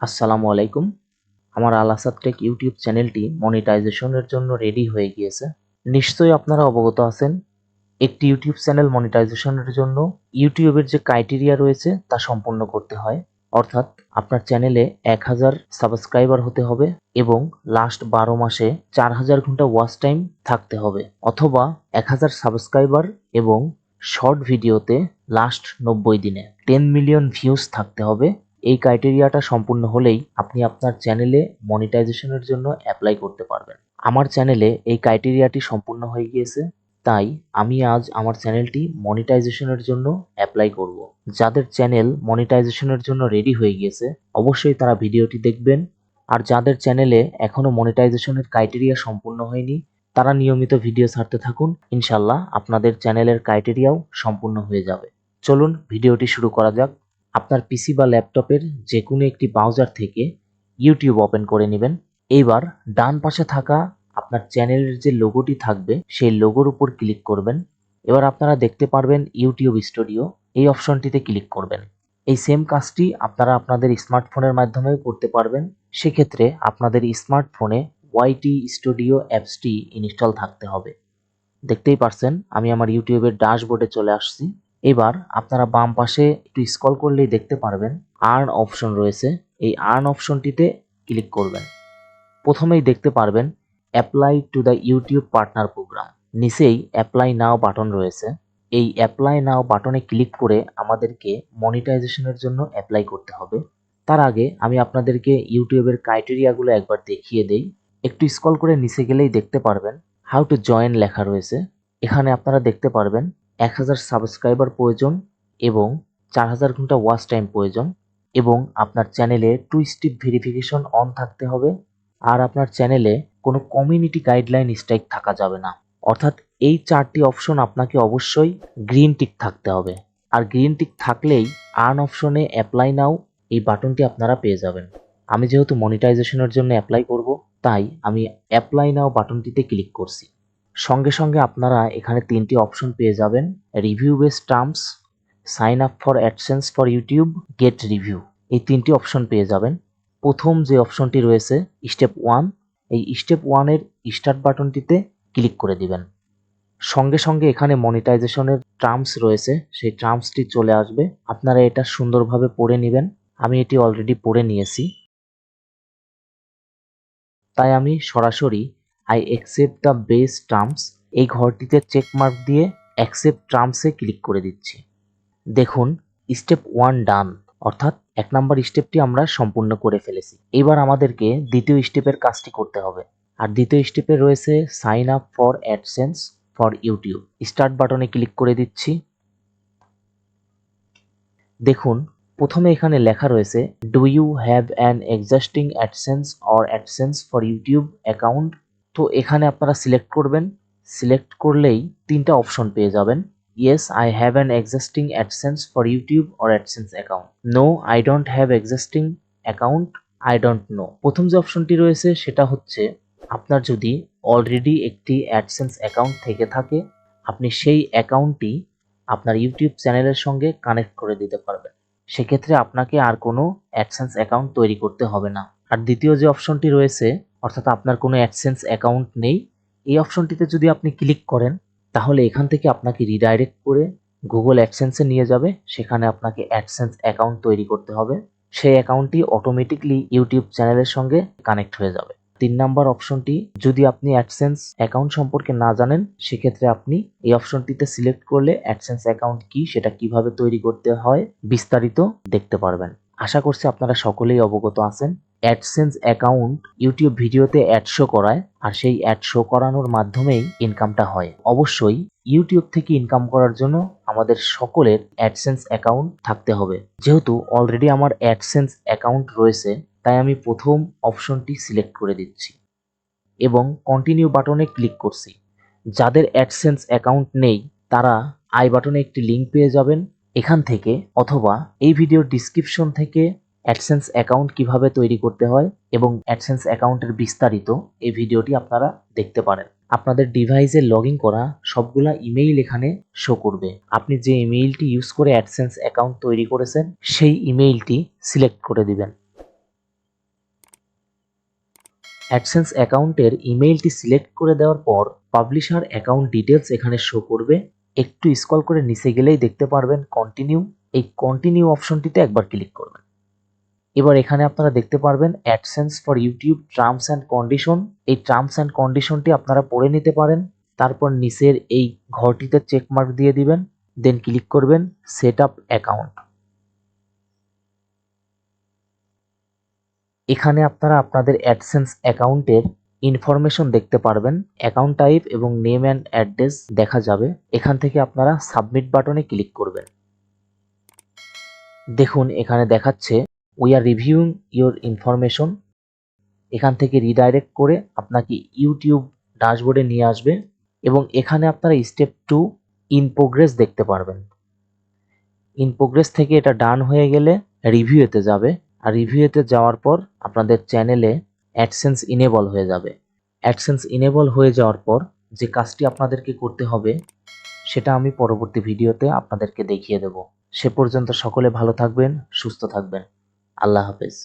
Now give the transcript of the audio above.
আসসালামু আলাইকুম। আমার আল আসাদ টেক ইউটিউব চ্যানেলটি মনিটাইজেশনের জন্য রেডি হয়ে গিয়েছে। নিশ্চয়ই আপনারা অবগত আছেন, একটি ইউটিউব চ্যানেল মনিটাইজেশনের জন্য ইউটিউবের যে ক্রাইটেরিয়া রয়েছে তা সম্পূর্ণ করতে হয়। অর্থাৎ আপনার চ্যানেলে এক হাজার সাবস্ক্রাইবার হতে হবে এবং লাস্ট বারো মাসে চার হাজার ঘণ্টা ওয়াচ টাইম থাকতে হবে অথবা এক হাজার সাবস্ক্রাইবার এবং শর্ট ভিডিওতে লাস্ট নব্বই দিনে। টেন মিলিয়ন ভিউজ থাকতে হবে। এই ক্রাইটেরিয়াটা সম্পূর্ণ হলেই আপনি আপনার চ্যানেলে মনিটাইজেশনের জন্য অ্যাপ্লাই করতে পারবেন। আমার চ্যানেলে এই ক্রাইটেরিয়াটি সম্পূর্ণ হয়ে গিয়েছে, তাই আমি আজ আমার চ্যানেলটি মনিটাইজেশনের জন্য অ্যাপ্লাই করব। যাদের চ্যানেল মনিটাইজেশনের জন্য রেডি হয়ে গিয়েছে, অবশ্যই তারা ভিডিওটি দেখবেন। আর যাদের চ্যানেলে এখনও মনিটাইজেশনের ক্রাইটেরিয়া সম্পূর্ণ হয়নি, তারা নিয়মিত ভিডিও ছাড়তে থাকুন। ইনশাল্লাহ আপনাদের চ্যানেলের ক্রাইটেরিয়াও সম্পূর্ণ হয়ে যাবে। চলুন, ভিডিওটি শুরু করা যাক। আপনার পিসি বা ল্যাপটপের যে কোনো একটি ব্রাউজার থেকে ইউটিউব ওপেন করে নেবেন। এইবার ডান পাশে থাকা আপনার চ্যানেলের যে লোগোটি থাকবে, সেই লোগোর উপর ক্লিক করবেন। এবার আপনারা দেখতে পারবেন ইউটিউব স্টুডিও এই অপশনটিতে ক্লিক করবেন। এই সেম কাজটি আপনারা আপনাদের স্মার্টফোনের মাধ্যমেও করতে পারবেন। সেক্ষেত্রে আপনাদের স্মার্টফোনে ওয়াইটি স্টুডিও অ্যাপসটি ইনস্টল থাকতে হবে। দেখতেই পারছেন, আমি আমার ইউটিউবের ড্যাশবোর্ডে চলে আসছি। এবার আপনারা বাম পাশে একটু স্ক্রল করলেই দেখতে পারবেন আর্ন অপশন রয়েছে। এই আর্ন অপশনটিতে ক্লিক করবেন। প্রথমেই দেখতে পারবেন apply to the YouTube partner program নিচেই অ্যাপ্লাই নাও বাটন রয়েছে। এই অ্যাপ্লাই নাও বাটনে ক্লিক করে আমাদেরকে মনিটাইজেশনের জন্য অ্যাপ্লাই করতে হবে। তার আগে আমি আপনাদেরকে ইউটিউবের ক্রাইটেরিয়াগুলো একবার দেখিয়ে দেই। একটু স্ক্রল করে নিচে গেলেই দেখতে পারবেন হাউ টু জয়েন লেখা রয়েছে। এখানে আপনারা দেখতে পারবেন এক হাজার সাবস্ক্রাইবার প্রয়োজন এবং চার হাজার ঘণ্টা ওয়াচ টাইম প্রয়োজন এবং আপনার চ্যানেলে টু স্টেপ ভেরিফিকেশন অন থাকতে হবে আর আপনার চ্যানেলে কোনো কমিউনিটি গাইডলাইন স্ট্রাইক থাকা যাবে না। অর্থাৎ এই চারটি অপশন আপনাকে অবশ্যই গ্রিন টিক থাকতে হবে। আর গ্রিন টিক থাকলেই আর্ন অপশনে অ্যাপ্লাই নাও এই বাটনটি আপনারা পেয়ে যাবেন। আমি যেহেতু মনিটাইজেশনের জন্য অ্যাপ্লাই করব, তাই আমি অ্যাপ্লাই নাও বাটনটিতে ক্লিক করছি। সঙ্গে সঙ্গে আপনারা এখানে তিনটি অপশন পেয়ে যাবেন। Review base terms sign up for AdSense for YouTube get review এই তিনটি অপশন পেয়ে যাবেন। প্রথম যে অপশনটি রয়েছে স্টেপ ওয়ান এই স্টেপ ওয়ানের স্টার্ট বাটনটিতে ক্লিক করে দিবেন। সঙ্গে সঙ্গে এখানে মনিটাইজেশনের টার্মস রয়েছে, সেই টার্মসটি চলে আসবে। আপনারা এটা সুন্দরভাবে পড়ে নেবেন। আমি এটি অলরেডি পড়ে নিয়েছি। তাই আমি সরাসরি I accept the base terms এই ঘরটিতে চেক মার্ক দিয়ে অ্যাকসেপ্ট টার্মসে ক্লিক করে দিচ্ছি। দেখুন স্টেপ ওয়ান ডান অর্থাৎ এক নম্বর স্টেপটি আমরা সম্পূর্ণ করে ফেলেছি। এবার আমাদেরকে দ্বিতীয় স্টেপের কাজটি করতে হবে। আর দ্বিতীয় স্টেপে রয়েছে sign up for AdSense for YouTube start বাটনে ক্লিক করে দিচ্ছি। দেখুন, প্রথমে এখানে লেখা রয়েছে do you have an existing AdSense or AdSense for YouTube account তো এখানে আপনারা সিলেক্ট করবেন। সিলেক্ট করলেই তিনটা অপশন পেয়ে যাবেন। Yes I have an existing AdSense for YouTube or AdSense account no I don't have existing account I don't know প্রথম যে অপশনটি রয়েছে সেটা হচ্ছে, আপনার যদি অলরেডি একটি অ্যাডসেন্স অ্যাকাউন্ট থেকে থাকে, আপনি সেই অ্যাকাউন্টটি আপনার ইউটিউব চ্যানেলের সঙ্গে কানেক্ট করে দিতে পারবেন। সেক্ষেত্রে আপনাকে আর কোনো অ্যাডসেন্স অ্যাকাউন্ট তৈরি করতে হবে না। আর দ্বিতীয় যে অপশনটি রয়েছে অর্থাৎ আপনার কোনো অ্যাডসেন্স অ্যাকাউন্ট নেই, এই অপশনটিতে যদি আপনি ক্লিক করেন, তাহলে এখান থেকে আপনাকে রিডাইরেক্ট করে গুগল অ্যাডসেন্সে নিয়ে যাবে, সেখানে আপনাকে অ্যাডসেন্স অ্যাকাউন্ট তৈরি করতে হবে। সেই অ্যাকাউন্টটি অটোমেটিকলি ইউটিউব চ্যানেলের সঙ্গে কানেক্ট হয়ে যাবে। তিন নাম্বার অপশনটি, যদি আপনি অ্যাডসেন্স অ্যাকাউন্ট সম্পর্কে না জানেন, সেক্ষেত্রে আপনি এই অপশনটিতে সিলেক্ট করলে অ্যাডসেন্স অ্যাকাউন্ট কি, সেটা কীভাবে তৈরি করতে হয়, বিস্তারিত দেখতে পারবেন। আশা করছি আপনারা সকলেই অবগত আছেন। অ্যাডসেন্স অ্যাকাউন্ট ইউটিউব ভিডিওতে অ্যাড শো করায়, আর সেই অ্যাড শো করানোর মাধ্যমেই ইনকামটা হয়। অবশ্যই ইউটিউব থেকে ইনকাম করার জন্য আমাদের সকলের অ্যাডসেন্স অ্যাকাউন্ট থাকতে হবে। যেহেতু অলরেডি আমার অ্যাডসেন্স অ্যাকাউন্ট রয়েছে, তাই আমি প্রথম অপশনটি সিলেক্ট করে দিচ্ছি এবং কন্টিনিউ বাটনে ক্লিক করছি। যাদের অ্যাডসেন্স অ্যাকাউন্ট নেই, তারা আই বাটনে একটি লিঙ্ক পেয়ে যাবেন এখান থেকে অথবা এই ভিডিওর ডিসক্রিপশন থেকে অ্যাডসেন্স অ্যাকাউন্ট কীভাবে তৈরি করতে হয় এবং অ্যাডসেন্স অ্যাকাউন্টের বিস্তারিত এই ভিডিওটি আপনারা দেখতে পারেন। আপনাদের ডিভাইসে লগ করা সবগুলা ইমেইল এখানে শো করবে। আপনি যে ইমেইলটি ইউজ করে অ্যাডসেন্স অ্যাকাউন্ট তৈরি করেছেন, সেই ইমেইলটি সিলেক্ট করে দিবেন। অ্যাডসেন্স অ্যাকাউন্টের ইমেইলটি সিলেক্ট করে দেওয়ার পর পাবলিশার অ্যাকাউন্ট ডিটেলস এখানে শো করবে। একটু স্ক্রল করে নিচে গেলেই দেখতে পারবেন কন্টিনিউ এই কন্টিনিউ অপশনটিতে একবার ক্লিক করবেন। এবার এখানে আপনারা দেখতে পারবেন AdSense for YouTube terms and condition এই টার্মস অ্যান্ড কন্ডিশনটি আপনারা পড়ে নিতে পারেন। তারপর নিচের এই ঘরটিতে চেক মার্ক দিয়ে দিবেন। দেন ক্লিক করবেন সেট আপ অ্যাকাউন্ট এখানে আপনারা আপনাদের অ্যাডসেন্স অ্যাকাউন্টের ইনফরমেশন দেখতে পারবেন। অ্যাকাউন্ট টাইপ এবং নেম অ্যান্ড অ্যাড্রেস দেখা যাবে। এখান থেকে আপনারা সাবমিট বাটনে ক্লিক করবেন। দেখুন, এখানে দেখাচ্ছে we are reviewing your information এখান থেকে রিডাইরেক্ট করে আপনাকে ইউটিউব ড্যাশবোর্ডে নিয়ে আসবে এবং এখানে আপনারা স্টেপ টু ইন প্রোগ্রেস দেখতে পারবেন। ইন প্রোগ্রেস থেকে এটা ডান হয়ে গেলে রিভিউতে যাবে। আর রিভিউতে যাওয়ার পর আপনাদের চ্যানেলে অ্যাডসেন্স ইনেবল হয়ে যাবে। অ্যাডসেন্স ইনেবল হয়ে যাওয়ার পর যে কাজটি আপনাদেরকে করতে হবে, সেটা আমি পরবর্তী ভিডিওতে আপনাদেরকে দেখিয়ে দেব। সে পর্যন্ত সকলে ভালো থাকবেন, সুস্থ থাকবেন। আল্লাহ হাফেজ।